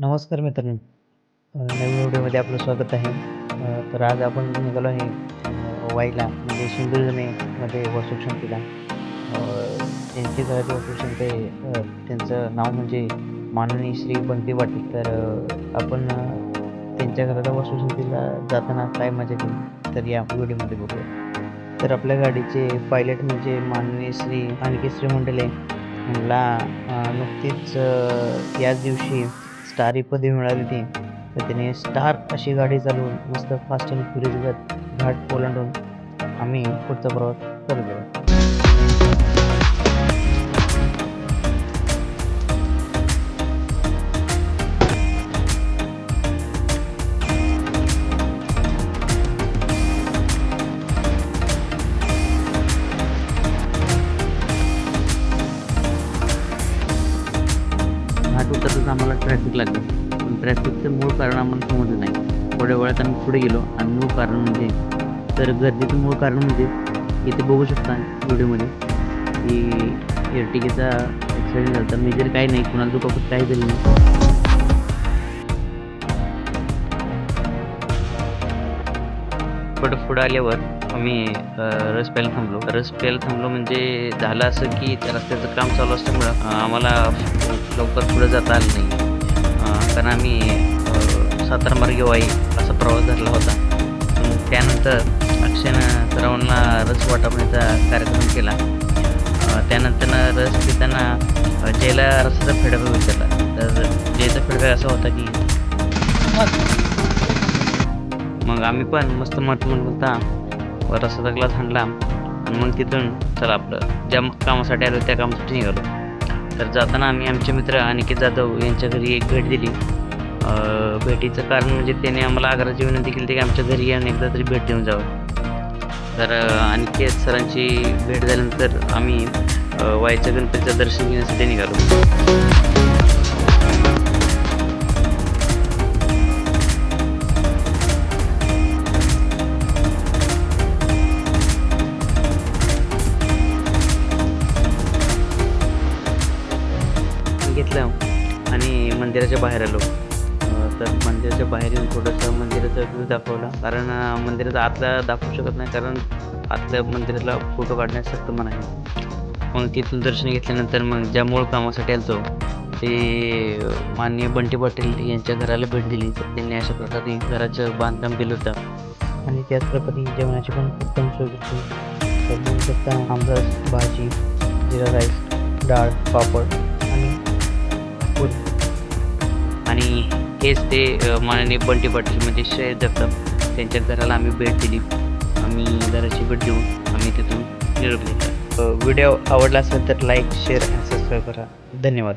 नमस्कार मित्रांनो. नवीन व्हिडिओमध्ये आपलं स्वागत आहे. तर आज आपण निघालो आहे वाईला म्हणजे सिंधुदुर्गमध्ये वसुक्षंतीला त्यांचे घराचे वसुक्षंत आहे त्यांचं नाव म्हणजे माननीय श्री बंटी पाटील. तर आपण त्यांच्या घराला वसुक्षंतीला जाताना काय मजा केली? तर या व्हिडिओमध्ये बघूया. तर आपल्या गाडीचे पायलट म्हणजे माननीय श्री आणखी श्री मंडले ला नुकतीच याच दिवशी स्टार ही पदवी मिळाली ती तर त्याने स्टार अशी गाडी चालवून मस्त फास्ट अँड फ्युरियस घाट ओलांडून आम्ही पुढचा प्रवास करत तो तसंच आम्हाला ट्रॅफिक लागलं. पण ट्रॅफिकचं मूळ कारण आम्हाला समजलं नाही. थोड्या वेळात आम्ही पुढे गेलो आणि मूळ कारण म्हणजे तर गर्दीचं मूळ कारण म्हणजे इथे बघू शकता व्हिडिओमध्ये की एअरटिकेचा ॲक्सिडेंट झाला. तर मेजर काही नाही. कुणाला दुखापत काही झाली नाही. थोडं पुढं आल्यावर आम्ही रस प्यायला थांबलो. रस प्यायला थांबलो म्हणजे झालं असं की त्या रस्त्याचं काम चालू असल्यामुळं आम्हाला लवकर पुढं जाता आलं नाही. कारण आम्ही सातारा मार्गे वाई असा प्रवास धरला होता. त्यानंतर अक्षयनं सरावांना रस वाटपण्याचा कार्यक्रम केला. त्यानंतर रस पिताना जयला रसाचा फीडबॅक विचारला. तर जयचा फीडबॅक असा होता की मग आम्ही पण मस्त मत म्हणता रसाचा ग्लास थांबला. आणि मग तिथून चला आपलं. ज्या कामासाठी आलो त्या कामासाठी निघालो. तर जाताना आम्ही आमचे मित्र अनिकेत जाधव यांच्या घरी एक भेट दिली. भेटीचं कारण म्हणजे त्याने आम्हाला आग्रहाची विनंती केली की आमच्या घरी येऊन एकदा तरी भेट देऊन जावं. तर अनिकेत सरांची भेट झाल्यानंतर आम्ही वायच्या गणपतीचं दर्शन घेण्यासाठी निघालो. घेतलं आणि मंदिराच्या बाहेर आलो. तर मंदिराच्या बाहेर येऊन थोडंसं मंदिराचा व्ह्यू दाखवला. कारण मंदिराचा आतला दाखवू शकत नाही. कारण आतल्या मंदिराला फोटो काढण्यास सक्त मन आहे. मग तिथून दर्शन घेतल्यानंतर मग ज्या मूळ कामासाठी आलतो ते माननीय बंटी पाटील यांच्या घराला भेट दिली. तर त्यांनी अशा प्रकारे घराचं बांधकाम केलं होतं. आणि त्याचप्रकारे जेवणाची पण उत्तम सोय होती. आमरस भाजी जिरा राईस डाळ पापड हेच ते माननीय बंटी पाटील म्हणजे शय जगताप त्यांच्या घराला आम्ही भेट दिली. आम्ही घराची भेट देऊन आम्ही तिथून निरोप घेतला. व्हिडिओ आवडला असेल तर लाईक शेअर आणि सबस्क्राईब करा. धन्यवाद.